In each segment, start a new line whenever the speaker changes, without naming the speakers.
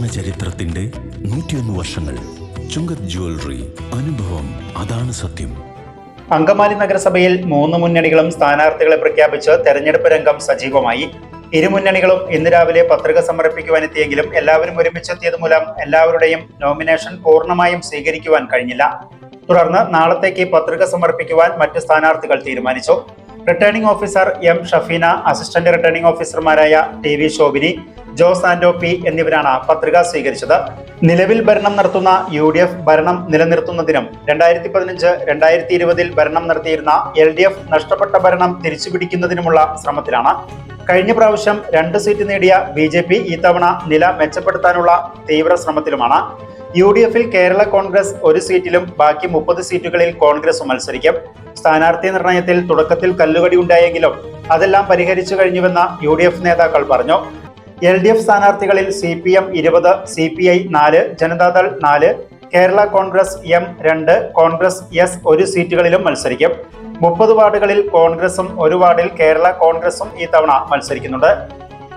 വിശ്വാസത്തിന്റെ നൂറ്റിയൊന്ന് വർഷങ്ങൾ. ചുങ്കത് ജ്വല്ലറി അനുഭവം അതാണ് സത്യം.
അങ്കമാലി നഗരസഭയിൽ മൂന്ന് മുന്നണികളും സ്ഥാനാർത്ഥികളെ പ്രഖ്യാപിച്ച് തെരഞ്ഞെടുപ്പ് രംഗം സജീവമായി. ഇരുമുന്നണികളും ഇന്ന് രാവിലെ പത്രിക സമർപ്പിക്കുവാനെത്തിയെങ്കിലും എല്ലാവരും ഒരുമിച്ചെത്തിയത് മൂലം എല്ലാവരുടെയും നോമിനേഷൻ പൂർണമായും സ്വീകരിക്കുവാൻ കഴിഞ്ഞില്ല. തുടർന്ന് നാളത്തേക്ക് പത്രിക സമർപ്പിക്കുവാൻ മറ്റ് സ്ഥാനാർത്ഥികൾ തീരുമാനിച്ചു. Returning officer M Shafeena assistant returning ഓഫീസർമാരായ T V Shobhini Jose Ando P എന്നിവരാണ് പത്രിക സ്വീകരിച്ചത്. നിലവിൽ ഭരണം നടത്തുന്ന യു ഡി എഫ് ഭരണം നിലനിർത്തുന്നതിനും രണ്ടായിരത്തി പതിനഞ്ച് രണ്ടായിരത്തി ഇരുപതിൽ ഭരണം നടത്തിയിരുന്ന എൽ ഡി എഫ് നഷ്ടപ്പെട്ട ഭരണം തിരിച്ചുപിടിക്കുന്നതിനുമുള്ള ശ്രമത്തിലാണ്. കഴിഞ്ഞ പ്രാവശ്യം രണ്ട് സീറ്റ് നേടിയ ബി ജെ പി ഇത്തവണ നില മെച്ചപ്പെടുത്താനുള്ള തീവ്ര ശ്രമത്തിലുമാണ്. യു ഡി എഫിൽ കേരള കോൺഗ്രസ് ഒരു സീറ്റിലും ബാക്കി മുപ്പത് സീറ്റുകളിൽ കോൺഗ്രസ് മത്സരിക്കും. സ്ഥാനാർത്ഥി നിർണയത്തിൽ തുടക്കത്തിൽ കല്ലുകടി ഉണ്ടായെങ്കിലും അതെല്ലാം പരിഹരിച്ചു കഴിഞ്ഞുവെന്ന് യു നേതാക്കൾ പറഞ്ഞു. എൽ ഡി എഫ് സ്ഥാനാർത്ഥികളിൽ സി പി എം ഇരുപത് സി പി ഐ നാല് ജനതാദൾ നാല് കേരള കോൺഗ്രസ് എം രണ്ട് കോൺഗ്രസ് എസ് ഒരു സീറ്റുകളിലും മത്സരിക്കും. മുപ്പത് വാർഡുകളിൽ കോൺഗ്രസും ഒരു വാർഡിൽ കേരള കോൺഗ്രസും ഈ തവണ മത്സരിക്കുന്നുണ്ട്.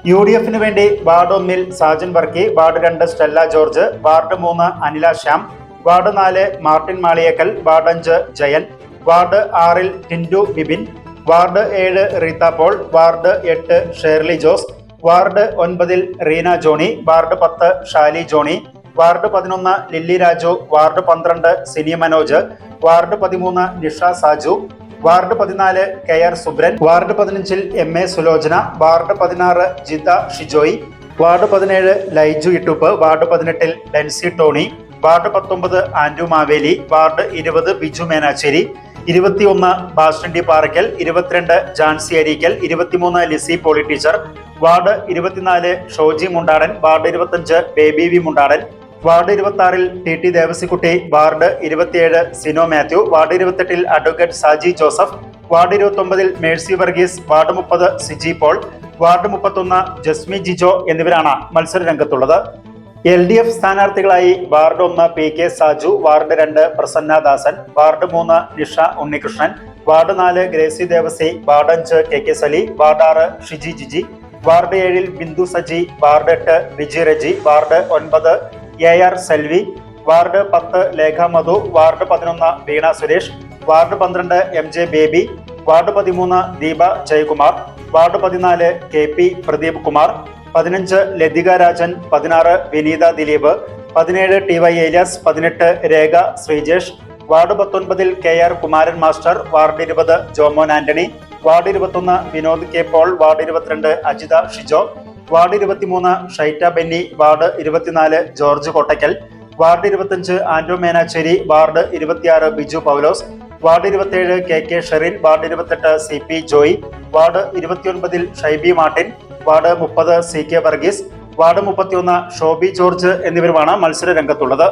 യു ഡി എഫിന് വേണ്ടി വാർഡ് ഒന്നിൽ സാജൻ വർക്കി വാർഡ് രണ്ട് സ്റ്റെല്ല ജോർജ് വാർഡ് മൂന്ന് അനില ശ്യാം വാർഡ് നാല് മാർട്ടിൻ മാളിയേക്കൽ വാർഡ് അഞ്ച് ജയൻ വാർഡ് ആറിൽ ടിൻഡു ബിബിൻ വാർഡ് ഏഴ് റീത്ത പോൾ വാർഡ് എട്ട് ഷേർലി ജോസ് വാർഡ് ഒൻപതിൽ റീന ജോണി വാർഡ് പത്ത് ഷാലി ജോണി വാർഡ് പതിനൊന്ന് ലില്ലി രാജു വാർഡ് പന്ത്രണ്ട് സിനി മനോജ് വാർഡ് പതിമൂന്ന് നിഷ സാജു വാർഡ് പതിനാല് കെ ആർ സുബ്രൻ വാർഡ് പതിനഞ്ചിൽ എം എ സുലോചന വാർഡ് പതിനാറ് ജിത ഷിജോയ് വാർഡ് പതിനേഴ് ലൈജു ഇട്ടുപ്പ് വാർഡ് പതിനെട്ടിൽ ഡെൻസി ടോണി വാർഡ് പത്തൊമ്പത് ആൻഡു മാവേലി വാർഡ് ഇരുപത് ബിജു മേനാച്ചേരി ഇരുപത്തിയൊന്ന് ബാസ്റ്റൻഡി പാറയ്ക്കൽ ഇരുപത്തിരണ്ട് ജാൻസി അരീക്കൽ ഇരുപത്തിമൂന്ന് ലിസി പോളി ടീച്ചർ വാർഡ് ഇരുപത്തിനാല് ഷോജി മുണ്ടാടൻ വാർഡ് ഇരുപത്തഞ്ച് ബേബി വി മുണ്ടാടൻ വാർഡ് ഇരുപത്തി ആറിൽ ടി ടി ദേവസിക്കുട്ടി വാർഡ് ഇരുപത്തിയേഴ് സിനോ മാത്യു വാർഡ് ഇരുപത്തെട്ടിൽ അഡ്വക്കേറ്റ് സാജി ജോസഫ് വാർഡ് ഇരുപത്തി ഒമ്പതിൽ മേഴ്സി വർഗീസ് വാർഡ് മുപ്പത് സിജി പോൾ വാർഡ് മുപ്പത്തൊന്ന് ജസ്മി ജിജോ എന്നിവരാണ് മത്സര രംഗത്തുള്ളത്. എൽ ഡി എഫ് സ്ഥാനാർത്ഥികളായി വാർഡ് ഒന്ന് പി കെ സാജു വാർഡ് രണ്ട് പ്രസന്ന ദാസൻ വാർഡ് മൂന്ന് നിഷ ഉണ്ണികൃഷ്ണൻ വാർഡ് നാല് ഗ്രേസി ദേവസി വാർഡ് അഞ്ച് കെ കെ സലി വാർഡ് ആറ് ഷിജി ജിജി വാർഡ് ഏഴിൽ ബിന്ദു സജി വാർഡ് എട്ട് വിജി റജി വാർഡ് ഒൻപത് എ ആർ സെൽവി വാർഡ് പത്ത് ലേഖ മധു വാർഡ് പതിനൊന്ന് വീണ സുരേഷ് വാർഡ് പന്ത്രണ്ട് എം ജെ ബേബി വാർഡ് പതിമൂന്ന് ദീപ ജയകുമാർ വാർഡ് പതിനാല് കെ പി പ്രദീപ് കുമാർ പതിനഞ്ച് ലതിക രാജൻ പതിനാറ് വിനീത ദിലീപ് പതിനേഴ് ടി വൈ ഏലിയാസ് പതിനെട്ട് രേഖ ശ്രീജേഷ് വാർഡ് പത്തൊൻപതിൽ K R Kumaran master ward ഇരുപത് ജോമോൻ ആന്റണി വാർഡ് ഇരുപത്തൊന്ന് വിനോദ് കെ പോൾ വാർഡ് ഇരുപത്തിരണ്ട് അജിത ഷിജോ വാർഡ് ഇരുപത്തിമൂന്ന് ഷൈറ്റ ബെന്നി വാർഡ് ഇരുപത്തിനാല് ജോർജ് കോട്ടയ്ക്കൽ വാർഡ് ഇരുപത്തിയഞ്ച് ആന്റോ മേനാച്ചേരി വാർഡ് ഇരുപത്തിയാറ് ബിജു പൗലോസ് വാർഡ് ഇരുപത്തിയേഴ് കെ കെ ഷെറിൻ വാർഡ് ഇരുപത്തെട്ട് സി പി ജോയി വാർഡ് ഇരുപത്തിയൊൻപതിൽ ഷൈബി മാർട്ടിൻ വാർഡ് മുപ്പത് സി കെ വർഗീസ് വാർഡ് മുപ്പത്തിയൊന്ന് ഷോബി ജോർജ് എന്നിവരുമാണ് മത്സര രംഗത്തുള്ളത്